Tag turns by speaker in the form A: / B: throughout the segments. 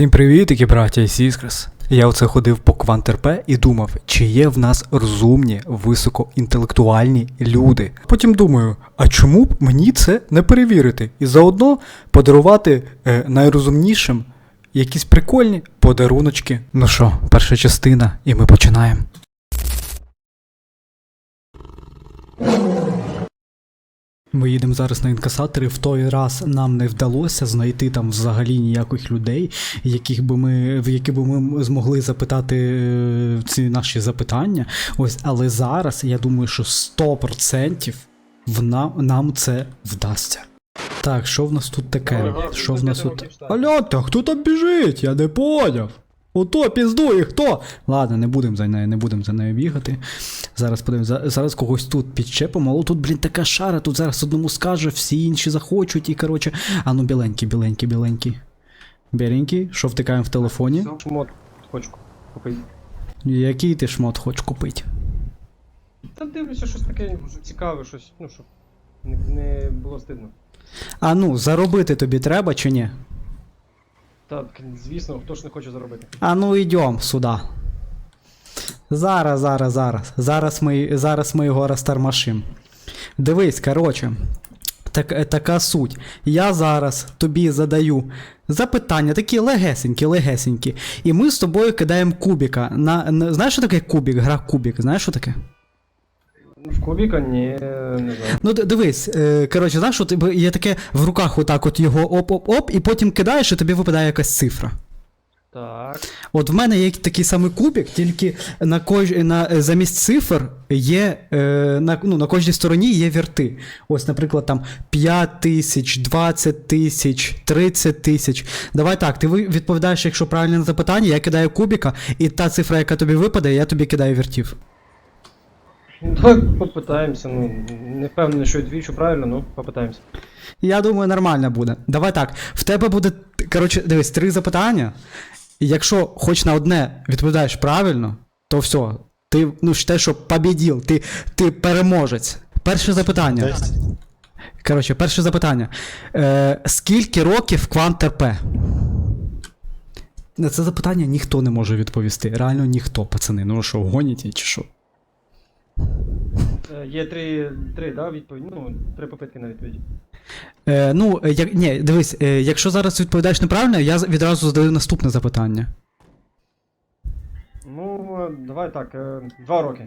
A: Всім привітики, браття і сіскрес. Я оце ходив по КвантРП і думав, чи є в нас розумні, високоінтелектуальні люди. Потім думаю, а чому б мені це не перевірити? І заодно подарувати е, найрозумнішим якісь прикольні подаруночки. Ну що, перша частина, і ми починаємо. Ми їдемо зараз на інкасатори. В той раз нам не вдалося знайти там взагалі ніяких людей, яких би ми, в які би ми змогли запитати е, ці наші запитання. Ось, але зараз я думаю, що 100% в нам, нам це вдасться. Так, що в нас тут таке? Що в нас тут? Алло, та хто там біжить? Я не поняв. Ото піздує, хто? Ладно, не будемо за нею, не будемо за нею бігати. Зараз подивимося, зараз когось тут підчепимо, але тут, блін, така шара, тут зараз одному скаже, всі інші захочуть, і коротше. А ну біленький, біленький, біленький. Біленький, що втикаємо в телефоні?
B: Шмот хочу купити.
A: Який ти шмот хочеш купити?
B: Та дивлюся, щось таке цікаве, щось, ну, щоб не, не було стидно.
A: А ну, заробити тобі треба чи ні?
B: Так, звісно, хто ж не хоче заробити.
A: А ну йдем сюди. Зараз, зараз, зараз. Зараз ми, зараз ми його розтармашим. Дивись, коротше. Так, е, така суть. Я зараз тобі задаю запитання, такі легесенькі, легесенькі. І ми з тобою кидаємо кубіка. На, на, знаєш, що таке кубік? Гра кубік. Знаєш, що таке?
B: В кубіка ні, не знаю.
A: Ну, дивись, е, коротше, знаєш, от є таке в руках отак от його оп-оп-оп, і потім кидаєш, і тобі випадає якась цифра.
B: Так.
A: От в мене є такий самий кубик, тільки на кож... на, е, замість цифр є е, на, ну, на кожній стороні є вірти. Ось, наприклад, там 5 тисяч, 20 тисяч, 30 тисяч. Давай так, ти відповідаєш, якщо правильне на запитання, я кидаю кубика, і та цифра, яка тобі випаде, я тобі кидаю віртів.
B: Ну, так, попитаємося. Ну, не впевнений, що відвічу правильно, ну, попитаємося.
A: Я думаю, нормально буде. Давай так. В тебе буде, коротше, дивись, три запитання. І якщо хоч на одне відповідаєш правильно, то все. Ти ну, те, що побіділ, ти, ти переможець. Перше запитання. Коротше, перше запитання. Е, скільки років квант РП? На це запитання ніхто не може відповісти. Реально ніхто, пацани. Ну що, гоніті чи що?
B: Е, Є три, три, да, відповіді? Ну, три попитки на відповідь.
A: Е, ну, е, як, ні, дивись, е, якщо зараз відповідаєш неправильно, я з- відразу задаю наступне запитання.
B: Ну, е, давай так, е, два роки.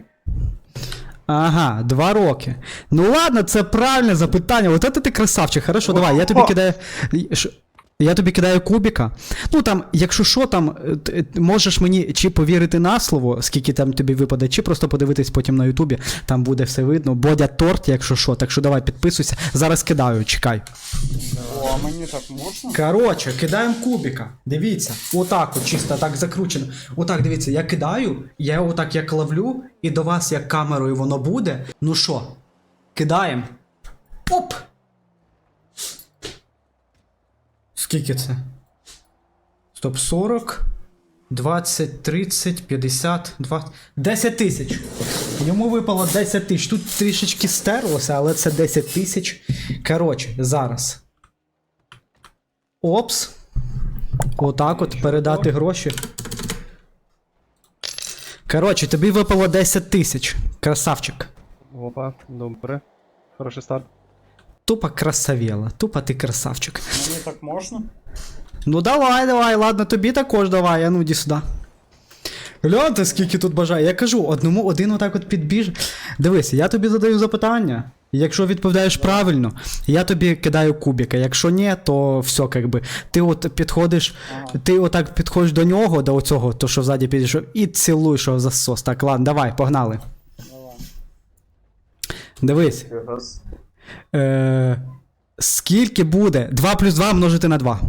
A: Ага, два роки. Ну ладно, це правильне запитання. От це ти красавчик. Хорошо, давай, я тобі кидаю. Ш- Я тобі кидаю кубіка. Ну там, якщо що, там е, е, можеш мені чи повірити на слово, скільки там тобі випаде, чи просто подивитись потім на Ютубі, там буде все видно. Бодя торт, якщо що. Так що давай підписуйся. Зараз кидаю, чекай.
C: О, а мені так можна?
A: Коротше, кидаємо кубіка. Дивіться, отак от чисто так закручено. Отак, дивіться, я кидаю, я його так як ловлю, і до вас як камерою воно буде. Ну що, кидаємо. Оп! Скільки це? Стоп, 40, 20, 30, 50, 20. 10 тисяч. Йому випало 10 тисяч. Тут трішечки стерлося, але це 10 тисяч. Коротше, зараз. Опс. Отак от передати гроші. Коротше, тобі випало 10 тисяч. Красавчик.
B: Опа, добре. Хороший старт.
A: Тупо красавела. Тупо ти красавчик.
C: Мені так можна?
A: Ну давай, давай, ладно, тобі також давай, а ну іди сюди. Гляньте, скільки тут бажає. Я кажу, одному один отак от підбіж. Дивись, я тобі задаю запитання. Якщо відповідаєш правильно, я тобі кидаю кубика. Якщо ні, то все, якби. Ти от підходиш, ти отак підходиш до нього, до оцього, то що ззаді підійшов, і цілуєш його за сос. Так, ладно, давай, погнали.
C: Давай.
A: Дивись.
C: Раз.
A: Е, скільки буде 2 плюс 2 множити на 2?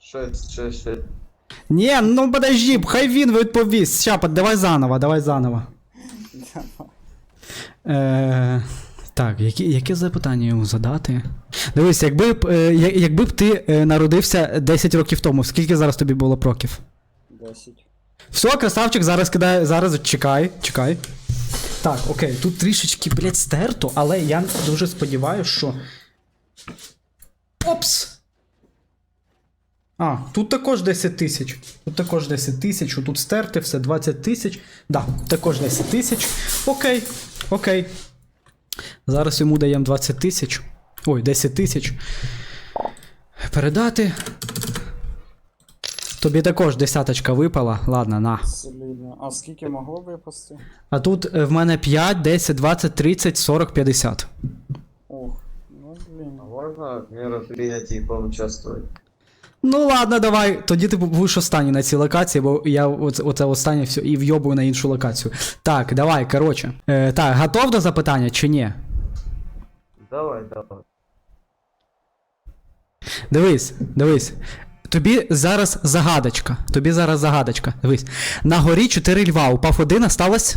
C: Шесть, шесть, шесть.
A: Ні, ну подожди, хай він відповість. Ща, под- давай заново, давай заново. Е, так, які, яке запитання йому задати? Дивись, якби б, е, я- якби б ти е, народився 10 років тому, скільки зараз тобі було б років?
C: Десять.
A: Все, красавчик, зараз кидає. Зараз чекай, чекай. Так, окей, тут трішечки, блядь, стерто, але я дуже сподіваюся, що. Опс! А, тут також 10 тисяч. Тут також 10 тисяч, тут стерти, все 20 тисяч. Да, також 10 тисяч. Окей, окей. Зараз йому даємо 20 тисяч. Ой, 10 тисяч. Передати. Тобі також десяточка випала. Ладно, на.
C: Солідно. А скільки могло випасти?
A: А тут е, в мене 5, 10, 20, 30, 40, 50.
C: Ох, ну блін.
D: А можно в мероприятии поучаствовать?
A: Ну ладно, давай. Тоді ти будеш останній на цій локації, бо я оце, оце останнє все і вйобую на іншу локацію. Так, давай, коротше. Е, так, готов до запитання чи ні?
D: Давай, давай.
A: Дивись, дивись. Тобі зараз загадочка. Тобі зараз загадочка. Дивись. На горі 4 льва, упав один, осталось.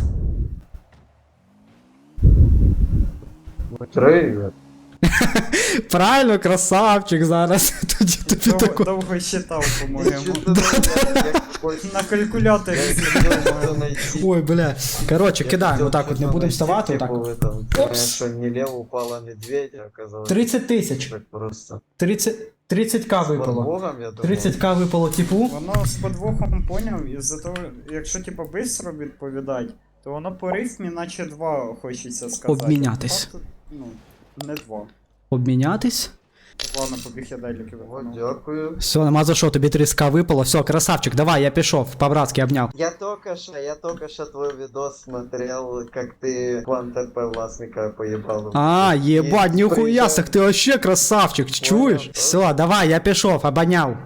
D: Трейвер.
A: Правильно, красавчик зараз. Тоді тобі
C: Довго,
A: тако.
C: довго считав, по-моєму. На калькуляторі.
D: найти.
A: Ой, бля. Коротше, кидаємо отак, от не будемо вставати.
D: типа
A: Отак.
D: в.
A: Опс.
D: Что не лево упала медведь, а оказалось
A: 30 тисяч.
D: так просто.
A: 30, 30к
D: С
A: випало.
D: подвохом, я думал.
A: 30к випало типу.
C: Воно з подвохом поняв, із-за того, якщо типа бистро відповідать, то воно по рифмі наче два хочеться сказати.
A: Обмінятись.
C: Ну, не два.
A: Обмінятись.
C: Ладно, побіг я далі виконав.
D: дякую.
A: Все, нема за що, тобі 30к випало. Все, красавчик, давай, я пішов, по-братськи обняв.
D: Я только что, я только что твой видос смотрел, как ты план ТП властника поебал.
A: А, єбать,
D: І
A: ніхуя,
D: приїжджав
A: сак ти вообще красавчик, чуєш?
D: Понял,
A: Все, давай, я пішов, обняв.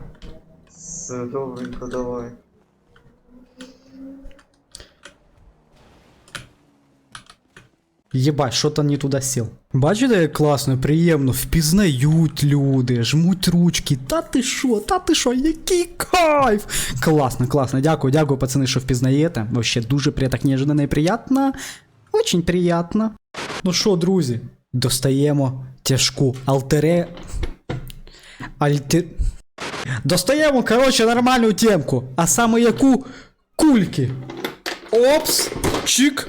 D: С добренько давай.
A: Єбать, що то не туди сів. Бачите, як класно, приємно, впізнають люди, жмуть ручки. Та ти що, та ти що, який кайф! Класно, класно. Дякую, дякую, пацани, що впізнаєте. Вообще дуже при- так неожиданно приємно. Очень приємно. Ну що, друзі, достаємо тяжку алтере. Альтер... Достаємо, коротше, нормальну темку. А саме яку кульки. Опс, чик.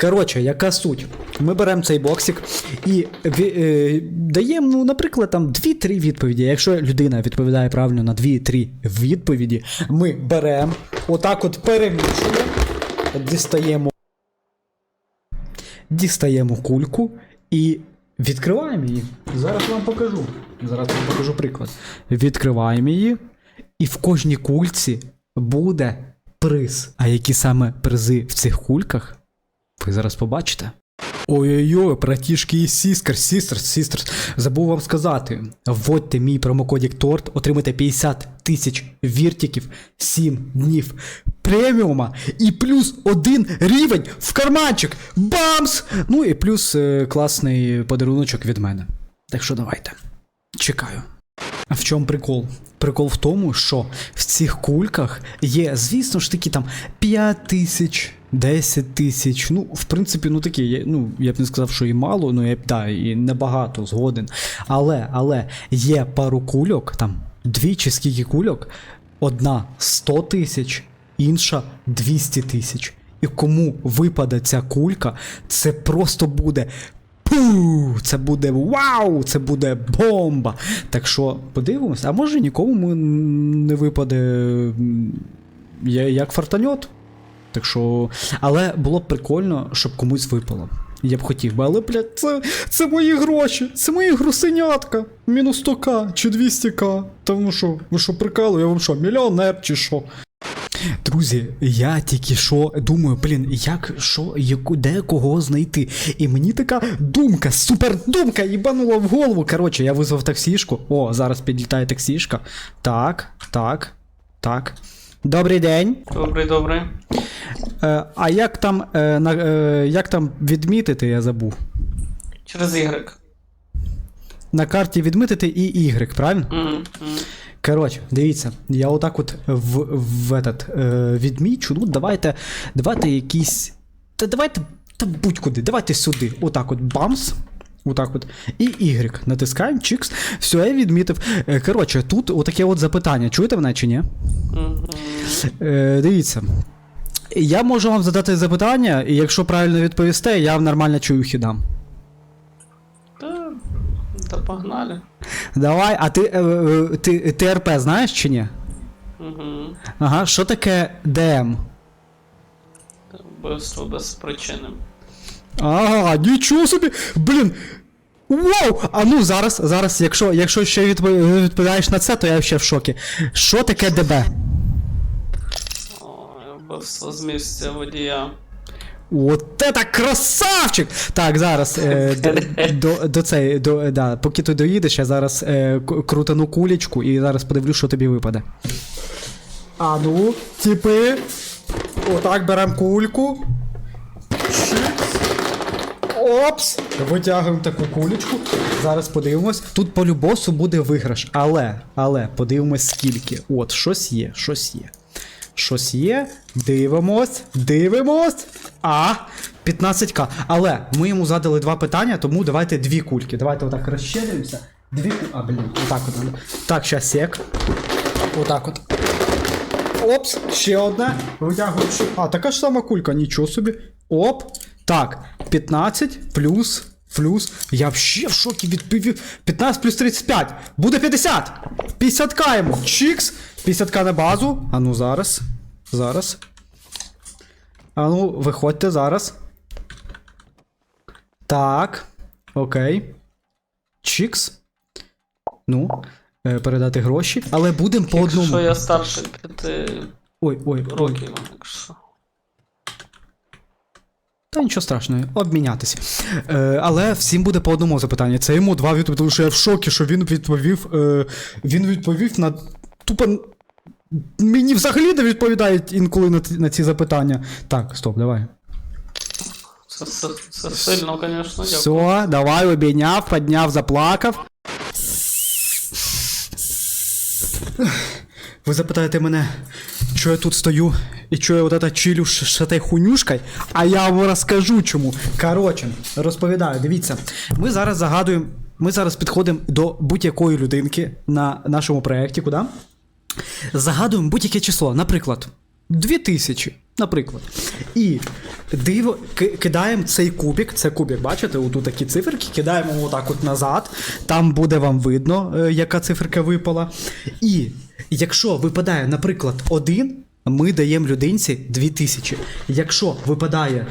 A: Коротше, яка суть? Ми беремо цей боксик і е, даємо, ну, наприклад, там 2-3 відповіді. Якщо людина відповідає правильно на 2-3 відповіді, ми беремо, отак от перемішуємо, дістаємо, дістаємо кульку і відкриваємо її. Зараз вам покажу. Зараз вам покажу приклад. Відкриваємо її, і в кожній кульці буде приз. А які саме призи в цих кульках, ви зараз побачите. Ой-ой-ой, братішки і сістер, сістер, сістер. Забув вам сказати. Вводьте мій промокодік торт, отримайте 50 тисяч віртиків, 7 днів преміума і плюс один рівень в карманчик. Бамс! Ну і плюс е, класний подаруночок від мене. Так що давайте. Чекаю. В чому прикол? Прикол в тому, що в цих кульках є, звісно ж такі там 5 тисяч, 10 тисяч. Ну, в принципі, ну такі, ну, я б не сказав, що і мало, ну я б да, і небагато згоден. Але, але є пару кульок, там дві чи скільки кульок, одна 100 тисяч, інша 200 тисяч. І кому випаде ця кулька, це просто буде Пу! Це буде вау! Це буде бомба! Так що подивимось, а може нікому не випаде як фартаньот. Так що. Але було б прикольно, щоб комусь випало. Я б хотів би, але, блядь, це, це мої гроші, це мої грусенятка. Мінус 100к чи 200к. Тому що, ви що прикалує, я вам що, мільйонер чи що? Друзі, я тільки що думаю, блін, як що, яку, де кого знайти. І мені така думка, супер думка, їбанула в голову. Коротше, я визвав таксішку. О, зараз підлітає таксішка. Так, так, так. Добрий день.
E: Добрий, добрий.
A: Е, а як там, е, на, е, як там відмітити, я забув.
E: Через Y.
A: На карті відмітити і Y, правильно?
E: Мгм, мгм.
A: Коротше, дивіться, я отак от в, в этот, е, відмічу. Ну, давайте, давайте якісь. Та давайте. Та будь-куди, давайте сюди. Отак от бамс. Отак от. І Y. Натискаємо, чикс. Все, я відмітив. Е, Коротше, тут отаке от запитання. Чуєте мене чи ні? Е, дивіться. Я можу вам задати запитання, і якщо правильно відповісте, я вам нормально чуюхи дам.
E: Та Та погнали.
A: Давай, а ти, е, е, ти, ти РП знаєш чи ні?
E: Угу.
A: Ага, що таке ДМ?
E: Вбивство без причини.
A: Ага, нічого собі! Блін! Вау! А ну зараз, зараз, якщо, якщо ще відпо- відповідаєш на це, то я ще в шокі. Що таке ДБ?
E: Ой, вбивство з місця водія.
A: От это красавчик! Так, зараз е, до, до, до цей, до, да, поки ти доїдеш, я зараз е, крутану кулечку і зараз подивлюсь, що тобі випаде. А ну, типи. Отак беремо кульку. Опс! Витягуємо таку кулечку. Зараз подивимось. Тут по любосу буде виграш. Але, але, подивимось скільки. От, щось є, щось є. Щось є. Дивимось, дивимось. А, 15к. Але ми йому задали два питання, тому давайте дві кульки. Давайте отак розщедримося. Дві кульки. А, блін, отак от. Так, щас сек. Отак от. Опс, ще одна. Витягуємо. А, така ж сама кулька, нічого собі. Оп. Так, 15 плюс. Плюс. Я вообще в шокі відповів. 15 плюс 35. Буде 50. 50к йому. Чікс. 50к на базу. А ну зараз. Зараз. А ну, виходьте зараз. Так. Окей. Чікс. Ну. е, Передати гроші. Але будемо по одному.
E: Якщо я старше п'яти
A: Ой, ой, ой.
E: років, якщо.
A: Та нічого страшного, обмінятися. Е, але всім буде по одному запитанню. Це йому два відповіді, тому що я в шокі, що він відповів. Е, він відповів на тупо. Мені взагалі не відповідають інколи на, ці- на ці запитання. Так, стоп, давай.
E: Це, це, це сильно, звісно, дякую.
A: Все, давай, обійняв, підняв, заплакав. Ви запитаєте мене, що я тут стою і що я от это чилю этой хуйнюшкою, а я вам розкажу чому. Коротше, розповідаю, дивіться, ми зараз загадуємо, ми зараз підходимо до будь-якої людинки на нашому проєкті, куди? Загадуємо будь-яке число, наприклад, 2000, наприклад. І диво, кидаємо цей кубик, це кубик, бачите, отут такі циферки, кидаємо отак от назад, там буде вам видно, е, яка циферка випала. І якщо випадає, наприклад, 1, ми даємо людинці 2000. Якщо випадає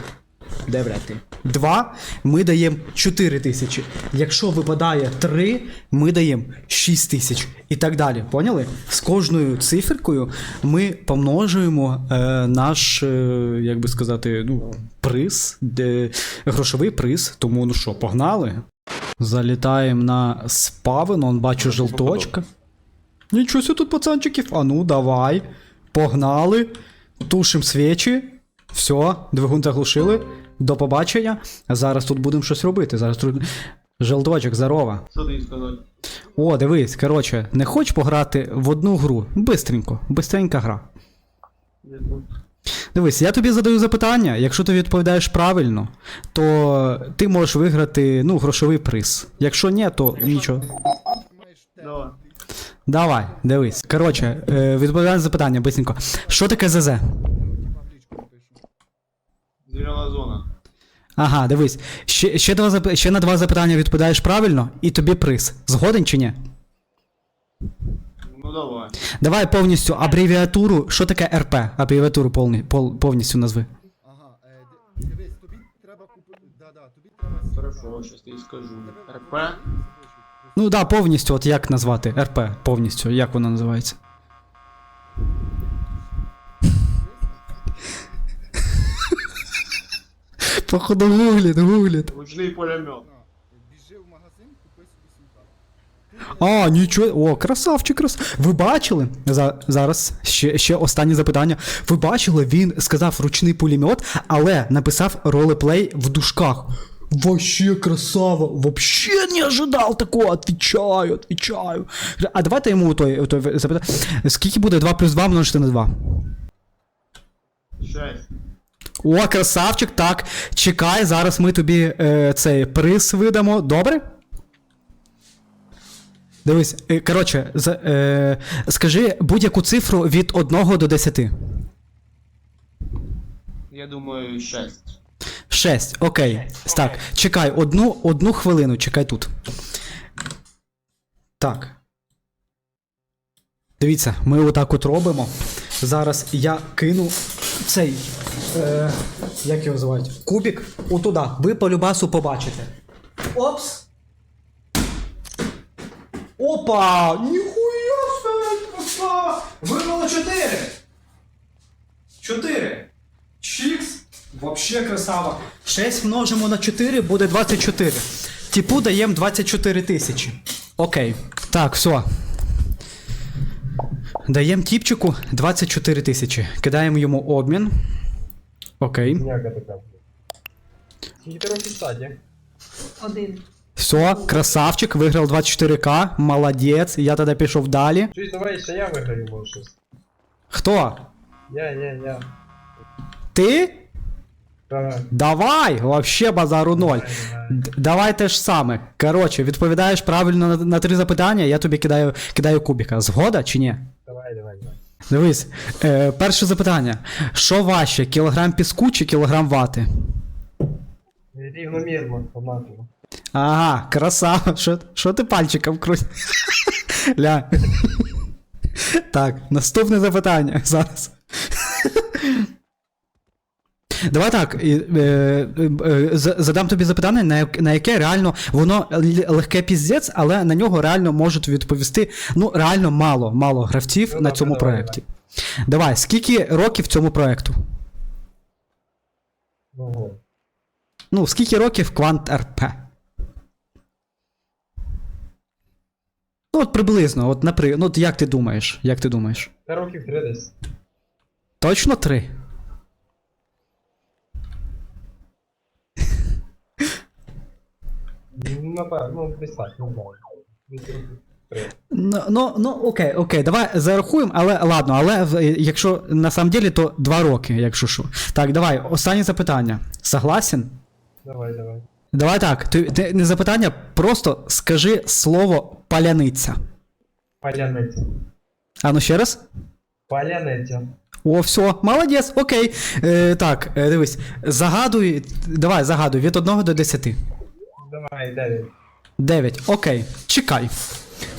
A: де блядь, ти? 2, ми даємо 4 тисячі. Якщо випадає 3, ми даємо 6 тисяч. І так далі. Поняли? З кожною циферкою ми помножуємо е, наш, е, як би сказати, ну, приз, де, грошовий приз. Тому ну що, погнали? Залітаємо на спавен, он бачу желточка. Нічого себе тут пацанчиків. А ну, давай. Погнали. Тушим свічі. Все, двигун заглушили. До побачення. Зараз тут будемо щось робити. Зараз тут. Желточок, здорово.
B: Що сказати?
A: О, дивись, коротше, не хочеш пограти в одну гру? Бистренько, бистренька гра. Дивись, я тобі задаю запитання. Якщо ти відповідаєш правильно, то ти можеш виграти ну, грошовий приз. Якщо ні, то нічого.
B: Давай.
A: Давай, дивись. Коротше, е, відповідай на запитання, бистренько. Що таке ЗЗ? Ага, дивись. Ще, ще, два, зап- ще на два запитання відповідаєш правильно, і тобі приз. Згоден чи ні?
B: Ну давай.
A: Давай повністю абревіатуру. Що таке РП? Абревіатуру повні, пол, повністю назви.
F: Ага, е, дивись, тобі треба купити. Да-да, тобі треба.
B: Хорошо, щас тобі скажу. РП.
A: Ну да, повністю, от як назвати? РП, повністю, як вона називається? Походу гугліт, гугліт.
B: Ручний пулемет.
F: Біжи в магазин, купи собі сім
A: А, нічого. О, красавчик, крас. Ви бачили? За, зараз ще, ще останнє запитання. Ви бачили, він сказав ручний пулемет, але написав ролеплей в дужках. Вообще красава, вообще не ожидал такого, отвечаю, отвечаю. А давайте йому той, той запитання. Скільки буде 2 плюс 2 множити на 2?
B: Шесть.
A: О, красавчик, так. Чекай, зараз ми тобі е, цей приз видамо. Добре? Дивись, е, коротше, з, е, скажи будь-яку цифру від 1 до 10.
B: Я думаю, шесть.
A: 6, окей. Так, чекай, одну, одну хвилину, чекай тут. Так. Дивіться, ми отак от робимо. Зараз я кину цей. Е, як його звати? Кубик отуда. Ви по любасу побачите. Опс! Опа! Ніхуя себе! краса! Вибило 4! 4! Чікс! Вообще красава. 6 множимо на 4 буде 24. Типу даємо 24 тисячі. Окей. Так, все. Даємо тіпчику 24 тисячі. Кидаємо йому обмін. Окей.
B: Няка така. Скільки ти років стаді?
G: Один.
A: Все, красавчик, виграв 24к, молодець, я тоді пішов далі.
B: Чуєш, давай ще я виграю, може щось.
A: Хто?
B: Я, я, я.
A: Ти?
B: Ага.
A: Давай! Вообще базару ноль. Д- Давай те ж саме. Коротше, відповідаєш правильно на, на три запитання, я тобі кидаю, кидаю кубіка. Згода чи ні?
B: Давай, давай, давай.
A: Дивись, е, перше запитання. Що важче, кілограм піску чи кілограм вати?
B: Рівномірно, однаково.
A: Ага, красава. Що, що ти пальчиком крутиш? Ля. Так, наступне запитання зараз. Давай так е, е, е, задам тобі запитання, на яке реально воно легке піздець, але на нього реально можуть відповісти. Ну, реально мало, мало гравців
B: ну,
A: на цьому
B: давай,
A: проєкті. Давай. давай, скільки років цьому проєкту?
B: Ого.
A: Ну, скільки років Квант РП? Ну, от приблизно, от наприклад. Ну, як ти думаєш? Як ти думаєш?
B: Років 30.
A: Точно
B: 3? Напевно, ну, десь так, не знаю.
A: Ну, ну, ну окей, окей, давай зарахуємо, але ладно, але якщо на самом деле, то два роки, якщо що. Так, давай, останнє запитання. Согласен?
B: Давай, давай.
A: Давай так, ти, ти не запитання, просто скажи слово паляниця.
B: Паляниця.
A: А ну ще раз?
B: Паляниця.
A: О, все, молодець, окей. Е, так, е, дивись, загадуй, давай, загадуй від 1 до 10.
B: Давай, дев'ять.
A: 9, окей, чекай.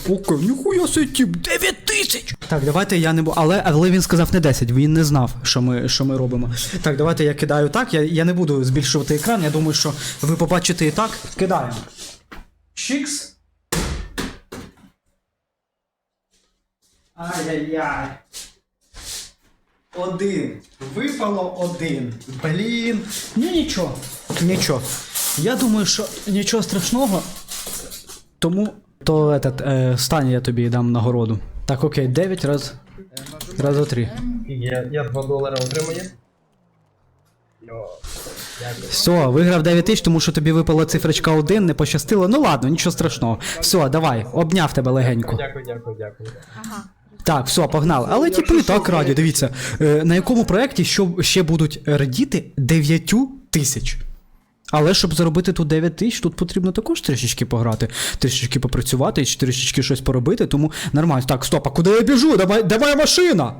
A: Окей, ніхуя собі тип, 9 тисяч! Так, давайте я не буду. Але, але він сказав не 10, він не знав, що ми, що ми робимо. Так, давайте я кидаю так. Я, я не буду збільшувати екран, я думаю, що ви побачите і так. Кидаємо. Чікс. Ай-яй-яй. Один. Випало один. Блін. Ну нічого. Нічого. Я думаю, що нічого страшного. Тому то этот, е, стань я тобі дам нагороду. Так, окей, 9 раз. Раз за три.
B: Я, я 2 долари отримаю. Йо.
A: Все, виграв 9 тисяч, тому що тобі випала цифрочка 1, не пощастило. Ну ладно, нічого страшного. Все, давай, обняв тебе легенько.
B: Дякую, дякую, дякую.
G: Ага.
A: Так, все, погнали. Але типи так раді, дивіться. Е, на якому проєкті що, ще будуть радіти 9 тисяч. Але щоб заробити тут 9 тисяч, тут потрібно також трішечки пограти, трішечки попрацювати трішечки щось поробити, тому нормально. Так, стоп, а куди я біжу? Давай, давай машина!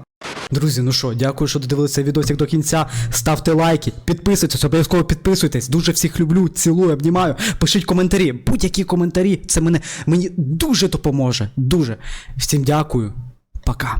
A: Друзі, ну що, дякую, що додивилися відосик до кінця. Ставте лайки, підписуйтесь, обов'язково підписуйтесь. Дуже всіх люблю, цілую, обнімаю. Пишіть коментарі, будь-які коментарі. Це мене мені дуже допоможе. Дуже. Всім дякую. Пока.